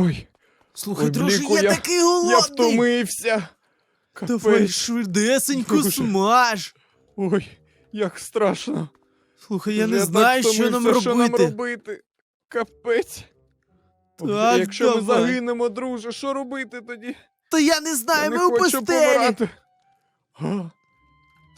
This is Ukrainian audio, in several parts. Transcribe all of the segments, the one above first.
Ой, Слухай, Ой, друже, Бліку, я, я- такий голодний. я втомився. Давай Капець. швидесенько Дуже. смаж. Ой, як страшно. Слухай, я Вже не знаю, що нам втомився, робити. Що нам робити? Капець. Ой, Так, якщо ми давай. загинемо, друже, що робити тоді? Та я не знаю, я не ми у хочу пустелі. помирати. А,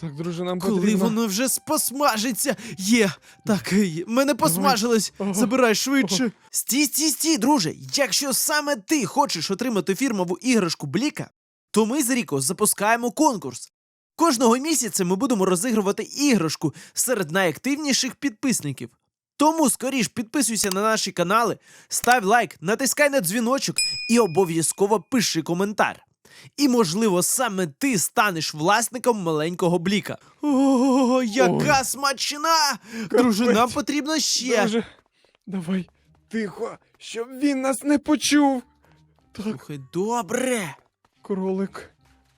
так, друже, нам Коли потрібно. воно вже посмажиться. Є. Так, є. мене посмажилось. Ага. Забирай швидше. Стій, стій, стій, друже. Якщо саме ти хочеш отримати фірмову іграшку Бліка, то ми з Ріко запускаємо конкурс. Кожного місяця ми будемо розігрувати іграшку серед найактивніших підписників. Тому скоріш підписуйся на наші канали, став лайк, натискай на дзвіночок і обов'язково пиши коментар. І, можливо, саме ти станеш власником маленького бліка. О, яка смачна! Друже, нам потрібно ще. Друже, давай, тихо, щоб він нас не почув. Так, Слухай, добре. кролик.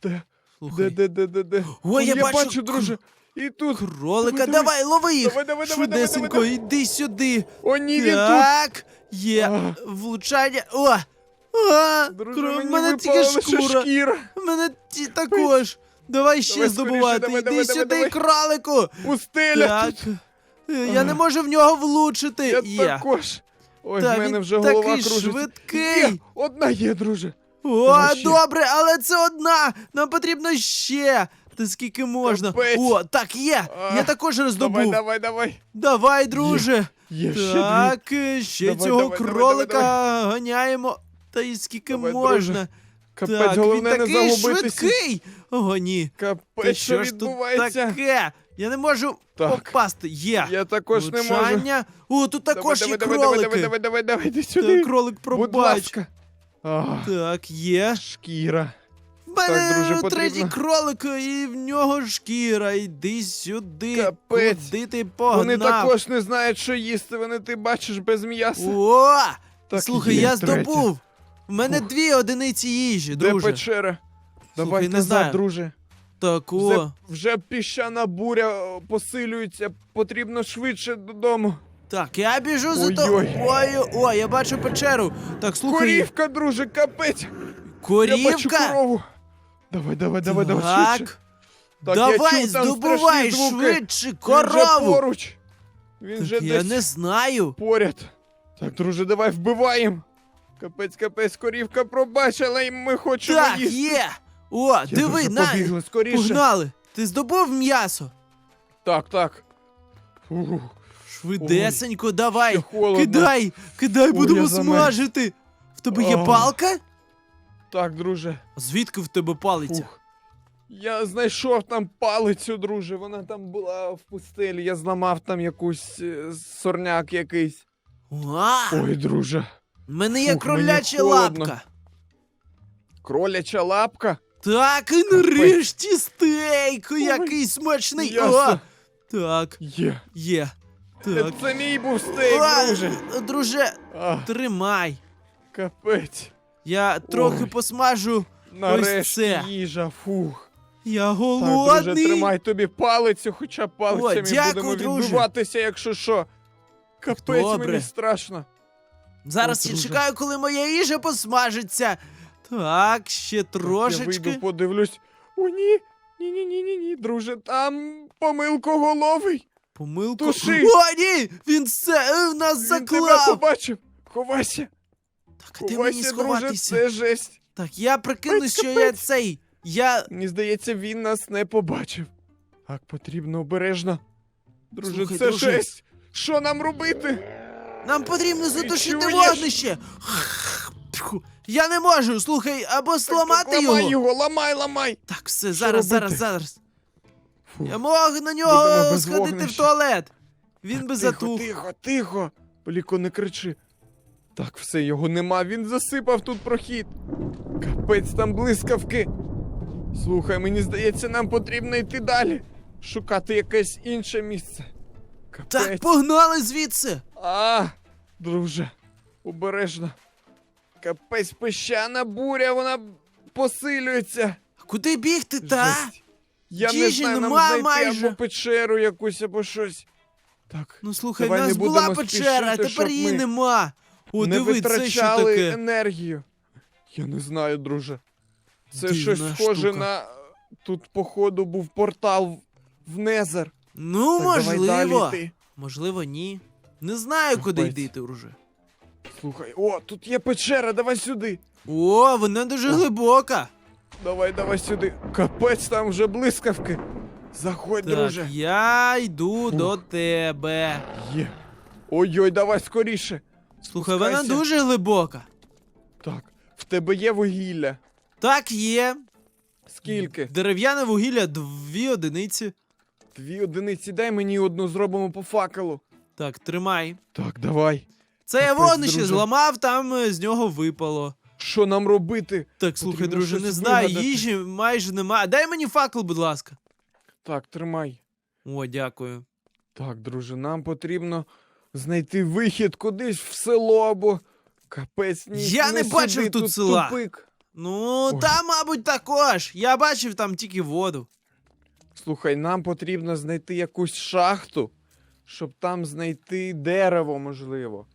Де? Де, Слухай, де, де, де, де? Ой, я я бачу бачу, кр- друже. І тут. кролика, Давай, давай, давай. лови їх. Давай, давай, давай, давай, Швидесенько, давай, йди сюди. О, ні, він тут. так, є А. влучання. О! А, Друже, кро- мені мене випала тільки лише шкура. шкіра. Мене ті також. Давай ще Давай скоріше, здобувати. давай, Іди давай, сюди, давай, кролику. Пустеля Так. Е, Я не можу в нього влучити. Я Є. також. Ой, Та в мене він вже голова такий кружиться. швидкий. Є, одна є, друже. О, Давай ще. добре, але це одна. Нам потрібно ще. Та скільки можна? Капець. О, так є. А, Я також роздобув. Давай, давай, давай. Давай, друже. Є ще дві. Так, е, ще Давай, цього давай, давай, кролика давай, ганяємо. Та й скільки Давай, можна. друже. Капець, так, головне він не такий загубитися. швидкий. Ого, ні. Та Капець, що що ж тут відбувається? таке? Я не можу Так. попасти. Є. Я також не можу. Влучання. О, тут також давай, є давай, давай, кролики. давай, давай, давай, давай, Та, сюди. кролик Будь пробач. ласка. Так, є. шкіра. В мене друже, третій кролик, і в нього шкіра. Йди сюди. Капець. Куди ти погнав? Вони також не знають, що їсти. Вони ти бачиш без м'яса. О! Так, Слухай, є я третя. здобув. В мене Фух. дві одиниці їжі, Де друже. печера? Давай не назад, знаю. друже. Вже, вже піщана буря посилюється. Потрібно швидше додому. Так, я біжу за то. Ой-ой. Ой, ой, я бачу печеру. Так, слухай. Корівка, друже, капець. Я бачу Корівка? корову. Давай, давай, давай, давай, швидше. Так. Так, я Давай, чув там здобувай страшні звуки. швидше Він вже корову. поруч. Він Так, вже я десь не знаю. поряд. Так, друже, давай вбиваємо. Капець, капець, корівка пробачила, і ми хочемо Так, їсти. є. О, Я диви, дуже на. скоріше. Погнали. Ти здобув м'ясо? Так, так. Ух, Швидесенько, давай. холодно. Кидай, кидай, Ой, будемо я замерз. смажити. В тебе є Ага. палка? Так, друже. Звідки в тебе палиця? Ух. Я знайшов там палицю, друже. Вона там була в пустелі. Я зламав там якусь е, сорняк якийсь. А, Ой, друже. Мене є фух, кроляча холодно. лапка. Кроляча лапка. Так, і нарешті стейк, який смачний. О, так, Є. є. Так. Це мій був стейк, А, друже. Друже, А, тримай. капець. Я трохи Ой. посмажу. Нарешті це. їжа, фух. Я Так, голодний. друже, тримай тобі палицю, хоча палицями дякую, будемо друже. відбиватися, якщо що. Капець, Добре. мені страшно. Зараз О, я друже. чекаю, коли моя їжа посмажиться. Так, ще Я трошечки. вийду, подивлюсь. О, ні. Ні, ні, ні, ні, ні, друже, там помилкоголовий. Помилку. Туши. О, ні! Він все е, в нас Він тебе заклав. побачив. Ховайся. Так, а де мені Ховайся, друже, сховатися? це жесть. Так, я прикину, Капець, що я капець. цей. Я. Мені здається, він нас не побачив. Так, потрібно обережно. Друже, Слухай, це друже. жесть. Що нам робити? Нам потрібно затушити чуєш? вогнище. Я не можу, слухай, або Так, зламати так, його. ламай його, ламай, ламай. Так, все, зараз, робити? зараз, зараз. Фу. Я можу на Будемо нього без сходити в вогнища. туалет. Він би тихо, затух. Тихо, тихо. Поліко, не кричи. Так, все, його нема, він засипав тут прохід. Капець там блискавки. Слухай, мені здається, нам потрібно йти далі. Шукати якесь інше місце. Капець. Так, погнали звідси. А, друже, обережно. Капець пещана буря, вона посилюється. Куди бігти, та? Жесть. Я не Їжі знаю, нам знайти майже. або печеру якусь, або щось. Так. Ну слухай, Давай в не нас будемо була печера, а спішити, тепер щоб її ми- нема. О, не диви, це що витрачали таке? енергію. Я не знаю, друже. Це Дивна щось схоже штука. на. Тут, походу, був портал в Незер. Ну, Так, давай можливо. далі йти. Можливо, ні. Не знаю, куди Капець. йти, друже. Слухай, о, тут є печера, давай сюди. О, вона дуже О. глибока. Давай, давай сюди. Капець, там вже блискавки. Заходь, Так, друже. я йду Фух. до тебе. Є. Ой-ой, давай скоріше. Слухай, вона Спускайся. дуже глибока. Так, в тебе є вугілля. Так, є. Скільки? Дерев'яне вугілля дві одиниці. Дві одиниці, дай мені одну зробимо по факелу. Так, тримай. Так, давай. Це я Капець, вогнище друже. зламав, там е, з нього випало. Що нам робити? Так, слухай, Потрібно друже, щось не знаю, вигадати. їжі майже немає. Дай мені факел, будь ласка. Так, тримай. О, дякую. Так, друже, нам потрібно знайти вихід кудись в село або капець ні. Я не бачив тут тут села. Тупик. Ну, Ой. там, мабуть, також. Я бачив там тільки воду. Слухай, нам потрібно знайти якусь шахту, щоб там знайти дерево, можливо.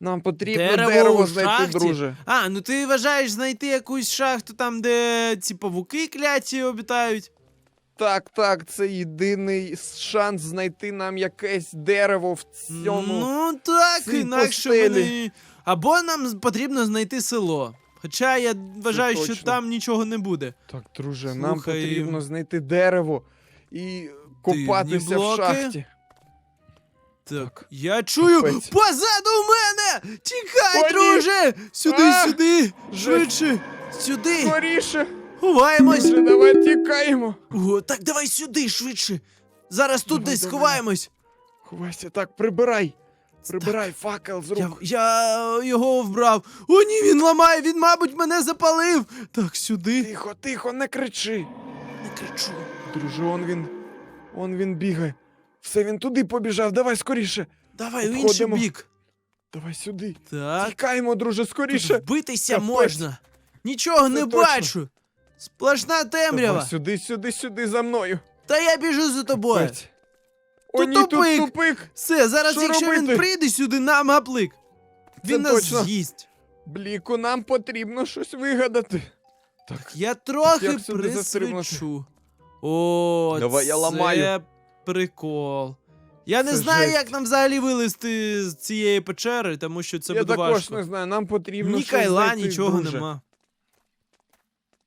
Нам потрібно Дерево дерево, знайти, шахті? друже. А, ну ти вважаєш знайти якусь шахту там, де ці павуки кляті обітають? Так, так, це єдиний шанс знайти нам якесь дерево в цьому. Ну так, цій інакше постелі. не... Або нам потрібно знайти село. Хоча я вважаю, що точно. там нічого не буде. Так, друже, нам Слухай, потрібно знайти дерево і копатися в блоки? шахті. Так, я чую Капець. позаду мене! Тікай, ні! друже! Сюди, А! сюди! Швидше! Сюди! Скоріше! Ховаємось! Друже, давай тікаємо! О, так давай сюди, швидше! Зараз тут Давай, десь давай. сховаємось! Ховайся, так, прибирай! Прибирай факел з Я, рук. я його вбрав. О, ні, він ламає, він, мабуть, мене запалив. Так, сюди. Тихо, тихо, не кричи. Не кричу. Друже, он він. Он він бігає. Все, він туди побіжав, давай скоріше. Давай в інший Обходимо. бік. Давай сюди. Так, Тікаємо, друже, тут скоріше. вбитися Капець. можна. Нічого не точно. бачу. Сплошна темрява. Давай сюди, сюди, сюди за мною. Та я біжу за тобою. Капець. О, ні, тупик. тут тупик. Все, зараз, Що якщо він прийде сюди, нам гаплик. Це Він нас точно. з'їсть. Бліку, нам потрібно щось вигадати. Так, Я трохи як сюди застрибнути? присвічу. О, Давай, я це ламаю. прикол. Я не Це знаю, жесть. як нам взагалі вилізти з цієї печери, тому що це я буде також важко. не знаю, нам потрібно Ні щось кайла, знайти, нічого друже. нема.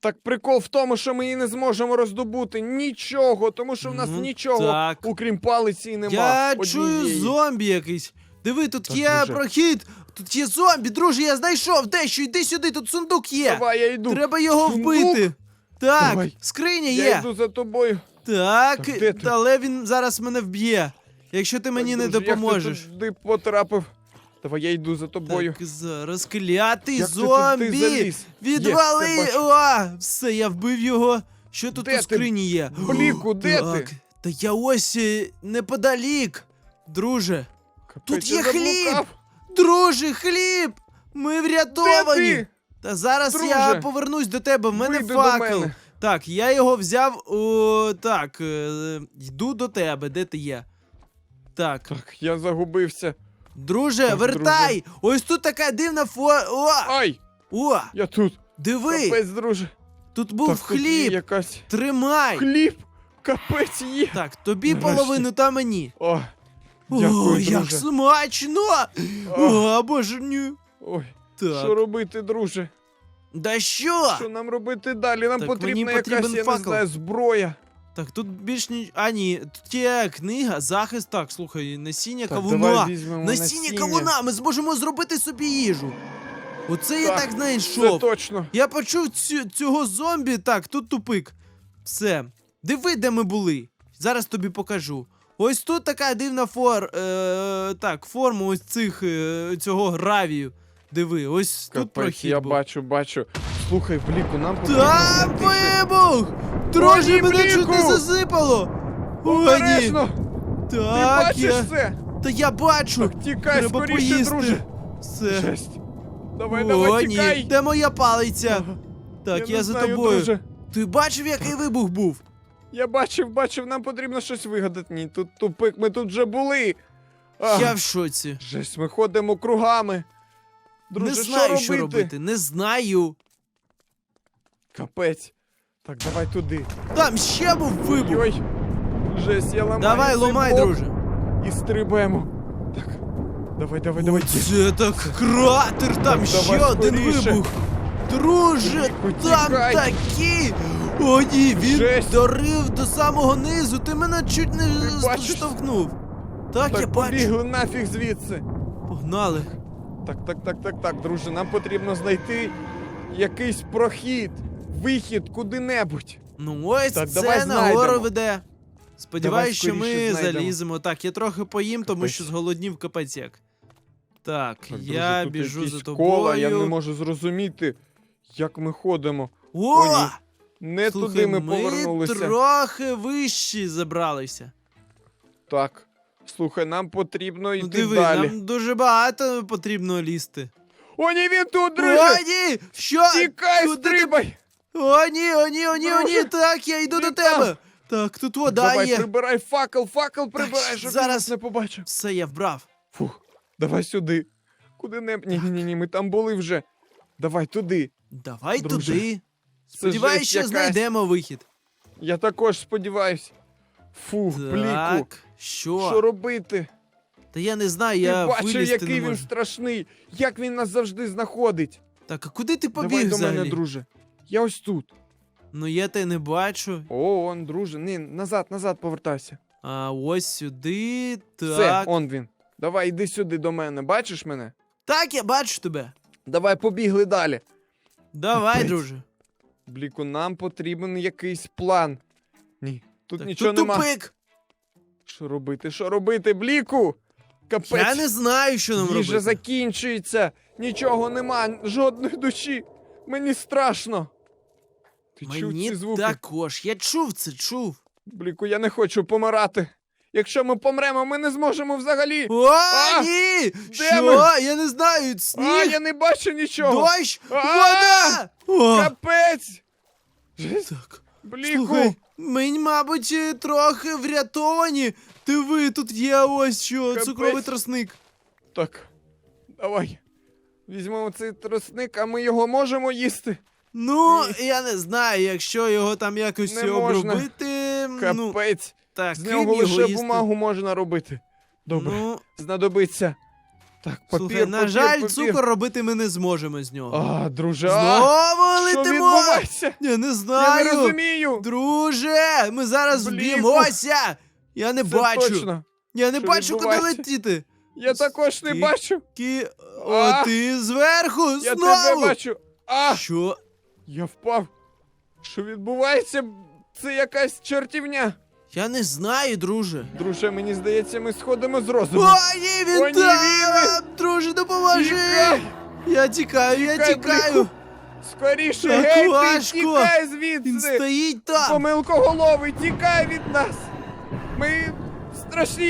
Так прикол в тому, що ми її не зможемо роздобути нічого, тому що в нас Ну, нічого, так. окрім палиці, нема. Я чую однієї. зомбі якийсь. Диви, тут Так, є друже. прохід, тут є зомбі, друже, я знайшов дещо, йди сюди, тут сундук є. Давай, я йду. Треба його Сундук? вбити. Так, Давай. скриня Я є. йду за тобою. Так, Так, де ти? але він зараз мене вб'є. Якщо ти мені Так, не друже, допоможеш. Як ти туди потрапив? Давай, я йду за тобою. Так, зараз клятий Як ти туди зомбі! заліз? Відвали! Є, все, бачу. О, все, я вбив його. Що тут Де у ти? скрині є? Бліку, де так. ти? Та я ось е, неподалік. Друже. Капець, я є хліб! заблукав. Друже, хліб! Ми Де врятовані! ти? Та зараз я Друже, повернусь до тебе, в мене Вийди до факел. мене. Так, я його взяв. О, так, е, йду до тебе, де ти є? Так, Так, я загубився. Друже, Так, вертай! Ось тут така дивна фо. О! Ай, О! я тут. Диви! Капець, друже. Тут був так, тут є хліб! якась. Тримай! Хліб! Капець є. Так, тобі Нарешті. половину та мені. О, О, Дякую, як друже. смачно! О. О, боже ні. ой, Так. що робити, друже? Да що? Що нам робити далі? Нам Так, потрібна якась, потрібен я факел. не знаю, зброя. Так, тут більш ні. А, ні, тут є книга, захист. Так, слухай, насіння Так, кавуна. давай візьмемо насіння насіння. кавуна, ми зможемо зробити собі їжу. Оце я Так, так Це знайшов. точно. Я почув цю, цього зомбі. Так, тут тупик. Все. Диви, де ми були. Зараз тобі покажу. Ось тут така дивна фор. Е, так, форма ось цих е, цього гравію. Диви, ось тут Капець, прохід я був. бачу, бачу. Слухай, Бліку, нам потрібно Там знайти ще- вибух! Ні, мене чуть не засипало! О, ні! Обережно! Ти Так, бачиш я... це? Та я бачу! Так, тікай Треба скоріше, поїсти. друже. Все. Жесть. Давай, О, давай, ні, тікай. де моя палиця? Ага. Так, я, не за знаю, тобою. Друже. Ти бачив, який вибух був? Я бачив, бачив, нам потрібно щось вигадати. Ні, тут тупик, ми тут вже були. А, Я в шоці. Жесть, ми ходимо кругами. Друже, не знаю, що робити? робити. Не знаю. Капець. Так, давай туди. Там ще був вибух. Ой. Жесть, я ламаю. Давай, цей ломай, блок друже. І стрибаємо. Так. Давай, давай, давай. Це так кратер, там Так, ще давай один скоріше. вибух. Друже, там тікай. такі. О, ні, він Жесть. дорив до самого низу. Ти мене чуть не бачиш? штовхнув. Так, я Так, бачу. побігли нафіг звідси. Погнали. Так, так, так, так, так, друже, нам потрібно знайти якийсь прохід, вихід куди-небудь. Ну ось Так, давай це нагору веде. Сподіваюсь, що ми знайдемо. заліземо. Так, я трохи поїм, тому Капець. що зголоднів капець як. Так, Так, я друже, біжу за тобою. Кола, я не можу зрозуміти, як ми ходимо. О! О, ні. Не Слухай, туди ми повернулися. трохи вищі забралися. Так. Слухай, нам потрібно Ну йти диви, далі. нам дуже багато потрібно лізти. О, ні, він тут, О, ні! Що? Тікай, стрибай! О, ні, о, ні, о, ні, о, ні, так, я йду до тебе. Так, тут вода Давай, є. прибирай факел, факел прибирай, щоб зараз. не побачив. Все, я вбрав. Фух, давай сюди. Куди не. Ні, ні, ні, ні, ми там були вже. Давай туди. Давай Друже, туди. Це Сподіваюсь, жесть що якась. знайдемо вихід. Я також сподіваюсь. Фух, бліку. Так, що? Що робити? Та я не знаю, Ти я бачив, вилізти який не він можу. страшний, як він нас завжди знаходить. Так, а куди ти побіг Давай до взагалі? мене, друже. Я ось тут. Ну я тебе не бачу. О, он, друже. Ні, назад, назад повертайся. А ось сюди. Все, Так. он він. Давай, іди сюди до мене. Бачиш мене? Так, я бачу тебе. Давай побігли далі. Давай, Капець. друже. Бліку, нам потрібен якийсь план. Ні, тут Так, нічого тут нема. тупик. Що робити? Що робити, Бліку? Капець. Я не знаю, що нам Їжа робити. закінчується. Нічого нема, жодної душі. Мені страшно. Ти чув Мені ці звуки? також. Я чув це, чув. Бліку, я не хочу помирати. Якщо ми помремо, ми не зможемо взагалі. О, А! ні! Що? ми? Я не знаю. Сніг, А, я не бачу нічого. дощ, А! вода! О, Капець. Так. Бліку. Слухай, ми, мабуть, е, трохи врятовані. Диви, тут є ось що, Капець. цукровий тросник. Так. Давай. Візьмемо цей тросник, а ми його можемо їсти. Ну, я не знаю, якщо його там якось Не можна. обробити. Ну, Капець. так, З нього лише їсти? бумагу можна робити. Добре, Ну, знадобиться. Так, папір, слухай, папір, на жаль, папір. цукор робити ми не зможемо з нього. А, друже, а, Знову що летимо! відбувається? Я не Я не знаю. розумію. Друже, ми зараз Бліку. зб'ємося. Я не Це бачу. точно. Я не Що бачу, куди відбувається? летіти. Я також не Кі- бачу. Кі... О, А! ти зверху Я знову. тебе бачу. А, Що? Я впав. Що відбувається? Це якась чортівня. Я не знаю, друже. Друже, мені здається, ми сходимо з розуму. О, ні, він О, ні, там! Друже, допоможи! Тікай! Я тікаю, я Тікай, тікаю. Бліку. Скоріше, Так гей, ти важко. тікай Він звідси. стоїть там. Помилкоголовий, тікай від нас. Ми страшні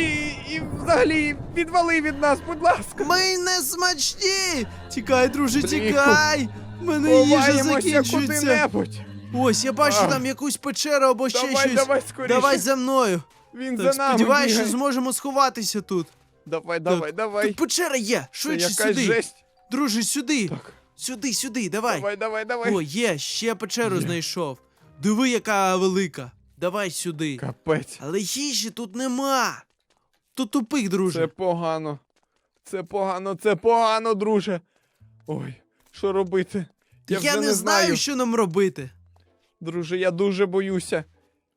і, і взагалі відвали від нас, будь ласка. Ми не смачні! Тікай, друже, Бліку. тікай! Мене їжа Ховаємося закінчується. куди-небудь. Ось, я бачу А. там якусь печеру або ще Давай, щось. давай скоріше. Давай за мною. Він Так, за нами сподіваюсь, що бігає. зможемо сховатися тут. Давай, давай, давай. Тут печера є. Це Швидше якась сюди. жесть. Друже, сюди. Так, Сюди, сюди, давай. давай, давай, давай. О, є, ще печеру знайшов. Диви, яка велика. Давай сюди. Капець. Але їжі тут нема. Тут тупик, друже. Це погано. Це погано, це погано, друже. Ой, що робити? Я, Я, вже не, не знаю, знаю. що нам робити. Друже, я дуже боюся.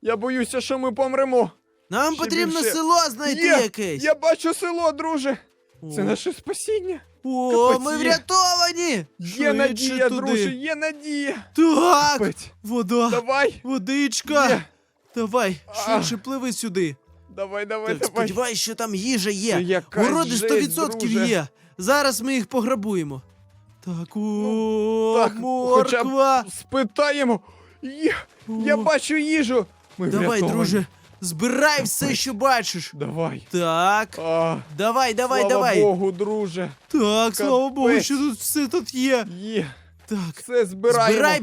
Я боюся, що ми помремо. Нам Ще потрібно більше. село знайти Є, якесь. Я бачу село, друже. Це О, наше спасіння. О, капець ми є. врятовані! Є Швидше надія, туди. друже, є надія. Так, Капець. вода, Давай, водичка. Є. Давай, А. швидше пливи сюди. давай, давай, Так, давай. сподіваюсь, що там їжа Це є. якась Городи жесть, 100% друже. є. Зараз ми їх пограбуємо. Так, о, так, хоча б морква. Спитаємо. Я О. бачу їжу. Ми Давай, врятовані. друже, збирай все, що бачиш. Давай. Так, А, давай, давай, слава давай. Богу, друже. Так, слава Богу, Капець. що тут все тут є. Є. Так, Все збираємо. збирай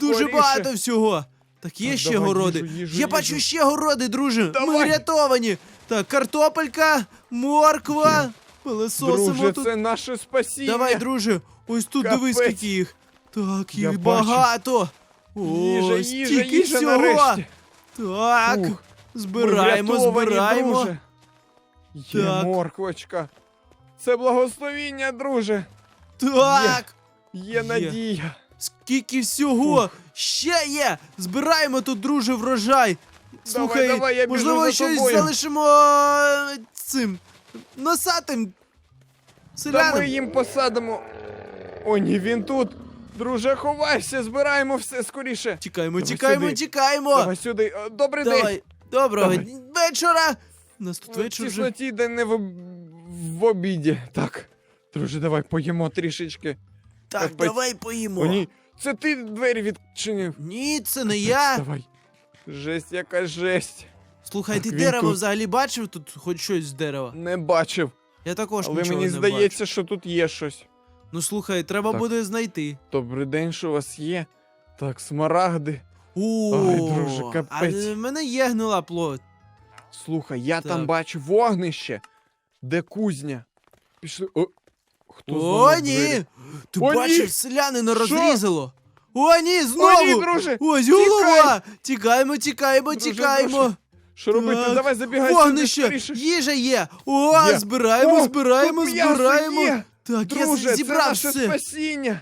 дуже Скоріше. багато всього. Так, є Так, ще давай, городи. їжу, їжу, Я бачу ще городи, друже. Ми Давай. врятовані. Так, картопелька, морква. Пилесосимо Друже, тут. це наше спасіння. Давай, друже, ось тут Капець. дивись, скільки їх. Так, Я їх бачу. багато. Їжа, О, їжа, стільки їжа всього. нарешті. Так, Ух, збираємо, врятовані, збираємо. Друже. Є Так. морквочка. Це благословіння, друже. Так, Є Є. надія. скільки всього. Ще є. Збираємо тут, друже, врожай. Слухай, давай, я біжу можливо, за щось тобою. залишимо е, цим носатим Та ми їм посадимо. О, ні, він тут. Друже, ховайся, збираємо все скоріше. Тікаємо, Давай тікаємо, сюди. тікаємо. Давай сюди. О, Добрий день. Давай. Доброго Давай. вечора. У нас тут В вечір вже. тісноті, де не в, об- в обіді. Так. Друже, давай поїмо трішечки. Так, Капець. давай поїмо. О, ні. Це ти двері відчинив. Ні, це не я. Давай. Жесть, яка жесть. Слухай, ти дерево тут. взагалі бачив тут хоч щось з дерева? Не бачив. Я також Але нічого мені не здається, бачу. що тут є щось. Ну слухай, треба Так. буде знайти. Добрий день, що у вас є? Так, смарагди. О, друже, а в мене є гнила плоть. Слухай, я там бачу вогнище. Де кузня? Пішли. О, хто О, ні! двері? Ти О, ні! бачив, селянина Що? розрізало. О, ні, знову! О, ні, друже! Ось голова! Тікаємо, тікаємо, Друже, тікаємо. друже, Що робити? Так. Давай забігай Вогнище! скоріше. Їжа є! О, Є. збираємо, О, збираємо, тут м'ясо збираємо. є. Так, Друже, я це зібрав наше все. спасіння.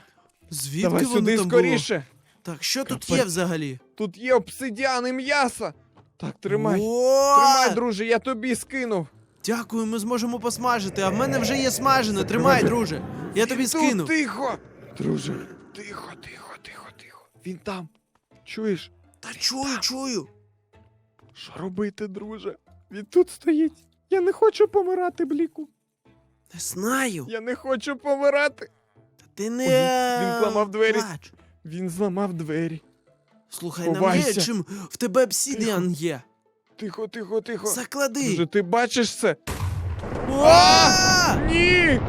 Звідки Давай воно сюди там скоріше. було? Так, що тут Капець. є взагалі? Тут є обсидіан і м'ясо. Так, тримай. О, Тримай, друже, я тобі скинув. Дякую, ми зможемо посмажити, а в мене вже є смажене. Тримай, друже. Я тобі Тут скину. тихо. Друже, тихо, тихо, тихо, тихо. Він там. Чуєш? Та чую, чую. Що робити, друже? Він тут стоїть. Я не хочу помирати, Бліку. Не знаю. Я не хочу помирати. Та ти не. Ой, він зламав двері. плач. Він зламав двері. Слухай, нам є Ховайся. чим в тебе обсідіан є. Тихо, тихо, тихо. Заклади. Друже, ти бачиш це? О! Ні!